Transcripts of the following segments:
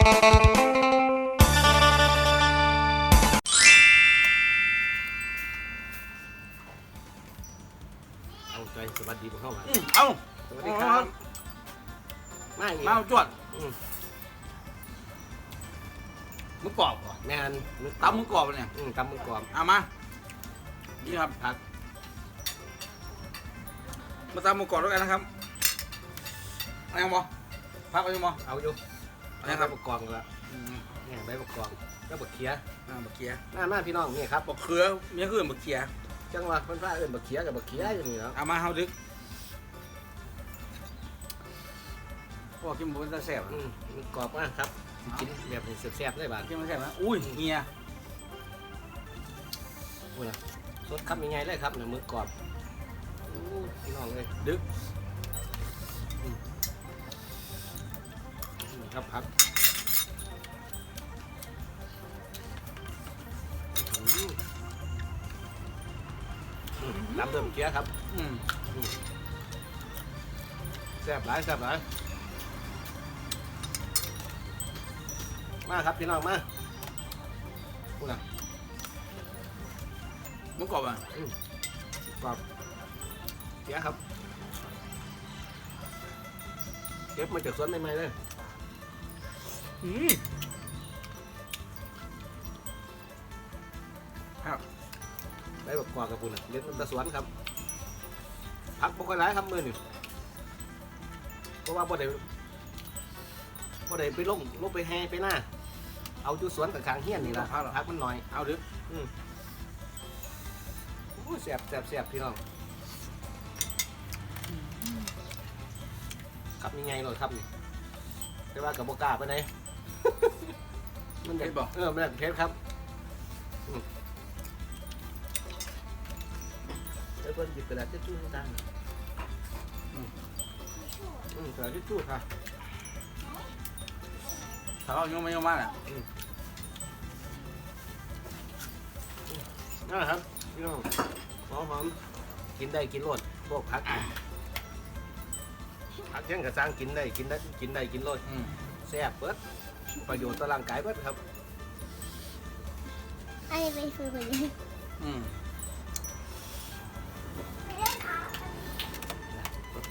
เอาใจสวัสดีพวกเข้ามาอืมเอ้า สวัสดีครับมาอีกมาจวดอืมมึงกรอบก่อนแม่นมึงตำมึงกรอบเนี่ยอืมตำมึงกรอบเอามา นี่ครับผักมาตำมึงกรอบด้วยกันนะครับเอายังบ่พักเอายังบ่เอาอยู่ เอาเอายังใบครับบักกวางละอืมเนี่ยใบบักกวางแล้วบักเขียอ่าบักเขียมามาพี่น้องนี่ครับบักเขือเมียคือบักเขียจังหวะเพิ่นพาเอิ้นบักเขียกับบักเขียอย่างนี้เนาะเอามาเฮาดึกพวกกินบุญจะแซ่บอืมมันกรอบมากครับกินแบบนี้แซ่บๆเลยบาดกินมันแซ่บนะอุ้ยเฮียพูดนะสดคำยังไงเลยครับเนี่ยมือกรอบอู้พี่น้องเลยดึก ครับผักอืมอืมตำเดิมเขียครับอืมแซ่บหลายแซ่บหลายมาครับพี่น้องมาพูดนะมึงกรอบอะกรอบเสียครับ เก็บมาจากสวนใหม่ๆเลย อืมครับได้แบบกว่ากับคุณเลี้ยงมันตะสวนครับพักบ่ค่อยหลายครับมือนี่เพราะว่าบ่ได้บ่ได้ไปลงลงไปแห่ไปหน้า เอาอยู่สวนกับขางเฮียนนี่ละพักมันหน่อยเอาดึกโอ้ยแซ่บแซ่บแซ่บพี่น้องครับยังไงเลยครับนี่แต่ว่ากับโบกล้าไปไหน มันอยากเผ็ดบ่เออมันอยากเผ็ดครับอืมเดี๋ยวเพิ่นหยิบกระดาษทิชชู่ให้ตาหน่อยอืมอืมกระดาษทิชชู่ค่ะถ้าเราโยมไม่โยมมาอะนะครับพี่น้องหอมหอมกินได้กินรสพวกผักผักแข้งกระซังกินได้กินได้กินได้กินรสอืมแซ่บเบิด ประโยชน์ต่อร่างกายเบิดครับอันนี้เป็นคือคนนี้อืม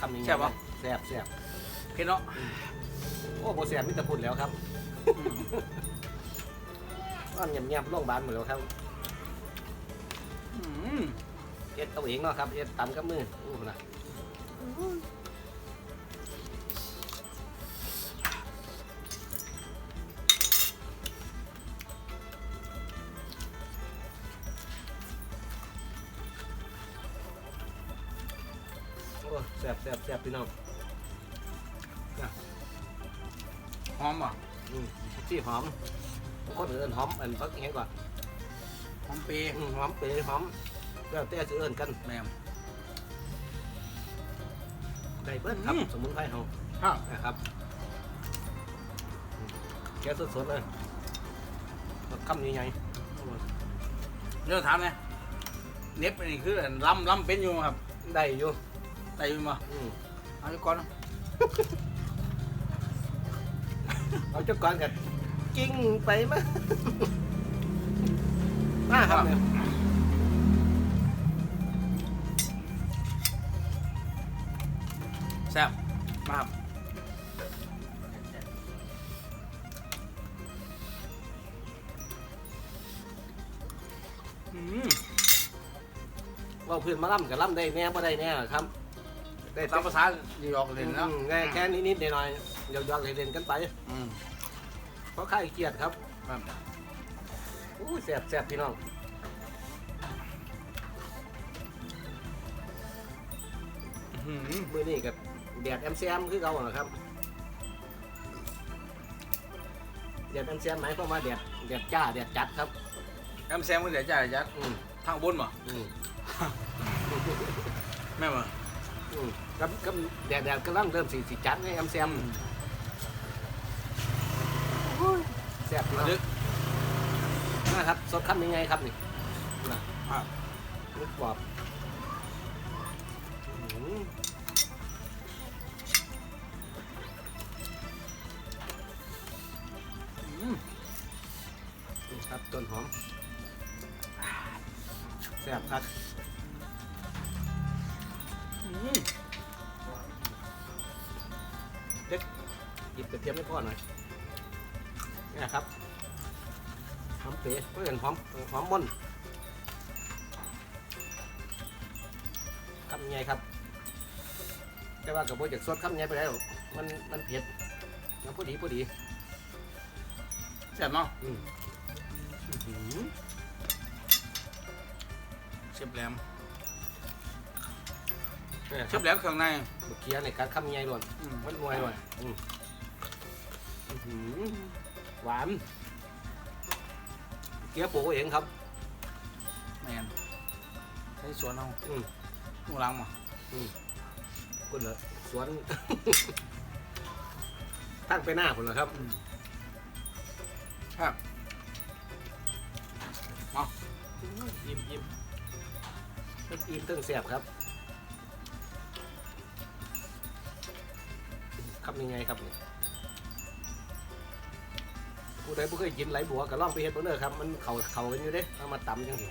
คำนี้แซ่บปะ แซ่บแซ่บเผ็ดเนาะโอ้โหแซ่บมิตรพูดแล้วครับอืมนอนเงียบๆโรงพยาบาลหมดแล้วครับอืมเอ็ดเอาเองเนาะครับเอ็ดตำกับมืออู้นะ แซ่บแซ่บแซ่บพี่น้องหอมป่ะอืมที่หอมคนอื่นหอมอันพักแห้งก่อนหอมเปรี้ยอืมหอมเปรย์หอมแล้วแต่จะเอื่นกันแม่มได้เบิดครับอืมสมุนไพรเฮาครับนะครับอืมแกะสดๆเลยแล้วคำยังไงเรื่องถามเลยเน็บนี่คือล้ำล้ำเป็นอยู่ครับ ได้อยู่ ได้อยู่มาอืมเอาไปก่อนเนาะเอาเจ้าก่อนกันกิ้งไปมั้ยมาครับเนี่ยแซ่บมาครับอืม ว่าเพื่อนมาล่ำกับล่ำได้แน่บ่ได้แน่ครับ ได้ตามภาษาหยอกเล่นเนาะอืมแค่แค่นิดๆหน่อยๆหยอกๆเล่นๆกันไปอืมเพราะข้าขี้เกียจครับครับอู้แซ่บแซ่บพี่น้องมือนี่กับแดดแอมแซมคือเก่าเหรอครับแดดแอมแซมหมายความว่าแดดแดดจ้าแดดจัดครับ แอมแซมก็เดี๋ยวจะยัดอืมทางบนบ่อืม แม่บ่ อืมกับกับแดดแดดกำลังเริ่มสีสีจัดให้แอมแซมแซ่บพี่น้องดึกนะครับสดคำยังไงครับนี่นะครับนึกบอกอืมต้นหอมแซ่บครับ อืมหยิบกระเทียมให้พ่อหน่อยนี่ครับหอมเป๋เพื่อนหอมหอมม่นคำใหญ่ครับ แต่ว่ากับโบจากสดคำใหญ่ไปแล้วมันมันเผ็ดมันพอดีพอดีแซ่บเนาะอืมอื้อหือเชฟแหลมนี่เชครับฟแหลมเครื่องในเมื่อกี้ในการคำใหญ่ล้วนอืมมันนวยล้วนอืมอื้อหือหวานเกี๊ยวปลูกเองครับแมนใช้สวนเอาอืมหนูหลังมาคุณเหรอสวนตั้งไปหน้าคุณเหรอครับอืมครับยิ้มยิ้มเพิ่งอิ่มเพิ่งเสียบครับ คำยังไงครับนี่ผู้ใดผู้เคยกินไหลบัวก็ล่องไปเฮ็ดบ่เด้อครับมันเขาเขากันอยู่เด้เอามาตำจังสิ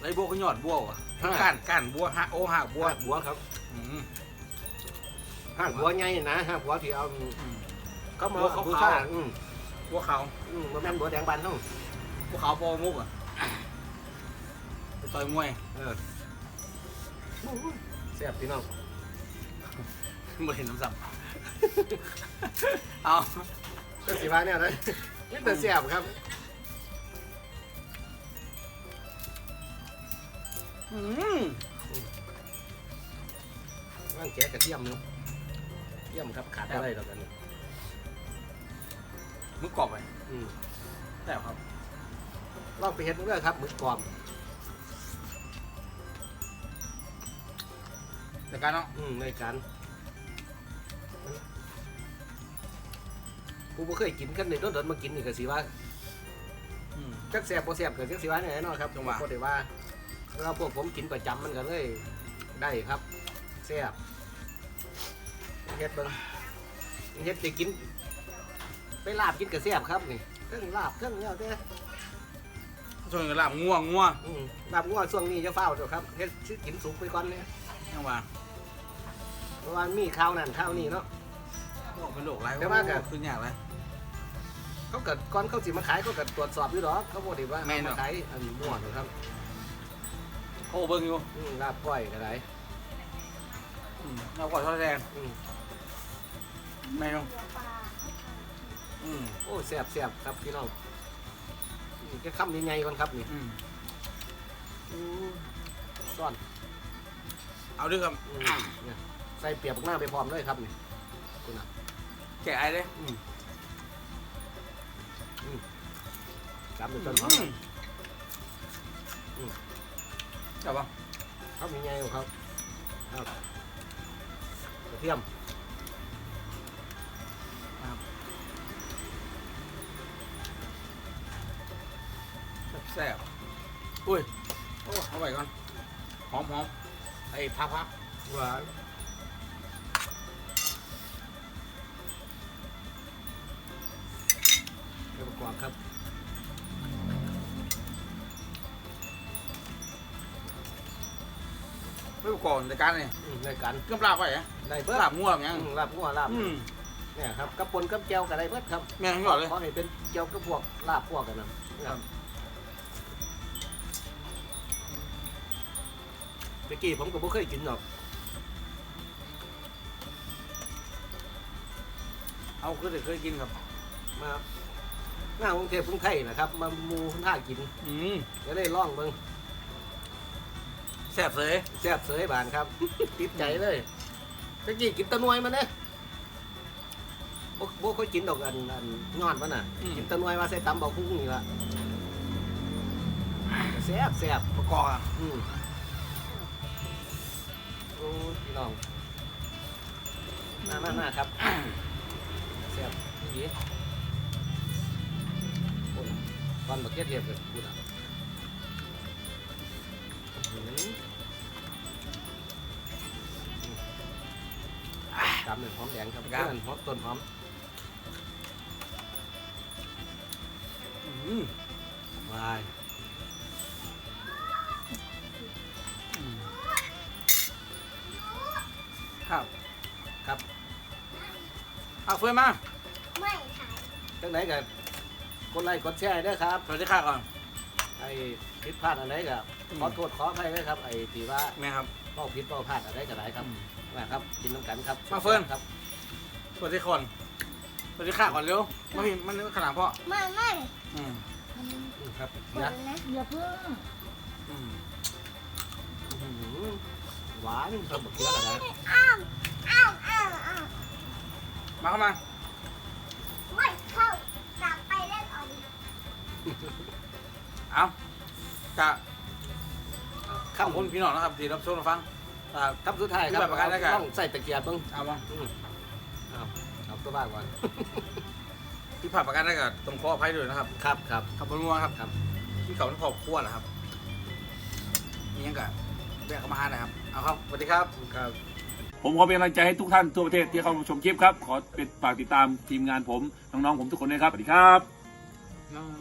ไรบัวก็ยอดบัวอะฮะก้านก้านบัวฮะโอ้ฮะบับัววบัวครับอืมห้าบัวใหญ่นะห้าบัวที่เอาอืมเขามาบัวขาวๆบูชาอืมบัวขาวอืมบ่แม่นบัวแดงบานเฮาบัวขาวปอมุกอะไปต่อยมวยเออแซ่บพี่น้อง ไม่เห็นน้ำสับเอาก็สิว่าเนี่ยนะนี่แต่แซ่บครับอืมว่างแกะกระเทียมเนาะเทียมครับขาดอะไรดอกกันนี่มึกกรอบไปอืมแต่ครับลองไปเฮ็ดเด้อครับหมึกกรอบแต่การเนาะอืมในการ ผู้บ่เคยกินกันนี่โดนๆมากินนี่ก็สิว่าอืม จักแซ่บบ่แซ่บก็จักสิว่าแน่นอนครับจังหวะ บ่ได้ว่าเราพวกผมกินประจำมันก็เลยได้ครับแซ่บเฮ็ดเบิ่งเฮ็ดได้กิน ไปลาบกินก็แซ่บครับนี่เครื่องลาบเครื่องแล้วแต่ช่วยกันลาบง่วงง่วงอืมลาบงัวช่วงนี้จะเฝ้าเถอะครับเฮ็ดสิกินสุกไปก่อนเนี่ยยังว่าเพราะว่ามีข้าวนั่นข้าวนี่เนาะ โอ้เป็นโรคไรแต่ว่าก็ ขึ้นยากเลยเขาเกิดก่อนเขาสิมาขายเขาก็ตรวจสอบอยู่หรอกเขาบอกดีว่าแม่นเหรอมาขายอันมั่วหรอกครับโอ้เบิ่งอยู่อืมลาบก้อยก็ได้อืมเราก่อนทอดแดงอืมแม่นงอืมโอ้แซ่บแซ่บครับพี่น้องนี่จะคำยังไงก่อนครับนี่อืมอืมซ่อนเอาด้วยครับอืมเนี่ยใส่เปียกหน้าไปพร้อมเลยครับนี่คุณน่ะแกะไอ้เลยอืม อืมกำเป็นต้นหอมอืมจับปะเขามีไงของเขาครับกระเทียมแซ่บอุ้ย โอ้เอาไว้ก่อน หอมหอมไอ้พักพักหวาน เดี๋ยวประกอบครับไม่ก่อนในการนี่อืมในการเครื่องปลาไปเหรอได้เบิดลาบง่วงยังอืมลาบงัวลาบอืมเนี่ยครับกระปนกับแจวกับอะไรเบิดครับแม่งทั้งหมดเลย เพราะนี่เป็นแจวกับพวกลาบพวกกันนะนะครับเมื่อกี้ผมก็บ่เคยกินหรอกเอาคือเคยกินครับมา หน้ากรุงเทพกรุงไทยนะครับ มามูท่ากินอืมก็ได้ล่องเบิ่งแซ่บเลยแซ่บเสยบานครับ ติดใจเลยเมื่อกี้กินแตะนวยมันเนี่ยบ่บ่ค่อยกินดอกอันอันยอดมันน่ะ กินแตะนวยมาใส่ตำเบาคุ้งนี่ละแซ่บแซ่บประกอบอะอืมโอ้ยพี่น้องมามามาครับแซ่บดีโอ้ยต อนบักเก็ตเทียบกันพูดอะอื้อหือตำหนึ่งหอมแดงครับเพื่อนหอมต้นหอมอืมอืมวายอืมครับครับ เอาเฟื่อนมา ไม่ถ่ายจังไหนกับ กดไลค์กดแชร์ด้วยครับสวัสดีค่ะก่อนไอ้ผิดพลาดอะไรกับอืมขอโทษขออภัยด้วยครับไอ้ที่ว่าแม่ครับเป้าผิดเป้าพลาดอะไรก็ได้ครับนะครับกินน้ำกันครับมาเฟิร์นครับสวัสดีคนสวัสดีค่ะก่อนเร็วมาพี่มันนึกขนาดพ่อไม่ไม่อืมอืมครับคนนะนะอย่าเพิ่งอืมอื้อหือหวานครับบักเขืออะไรอ้าวอ้าวอ้าวอ้าวมาเข้ามา เอาจะขข้าอบมคุณพี่น้องนะครับที่รับชมรับฟังอ่าครับสุดท้ายครับแบบประกันได้ครับต้องใส่ตะเกียบเบ้างเอามาอืมเอาเอาตัวบ้านก่อนพี่ผ่าประกันได้กับตรงขออภัยด้วยนะครับครับครับขอบคุณมากครับครับที่เขาเป็นครอบครัวเหรอครับนี่ยังกับแบกเข้ามาหานะครับ เอาครับสวัสดีครับครับ ผมขอเป็นกำลังใจให้ทุกท่านทั่วประเทศที่เข้ามาชมคลิปครับ ขอเป็นฝากติดตามทีมงานผม น้องๆผมทุกคนด้วยครับ สวัสดีครับน้อง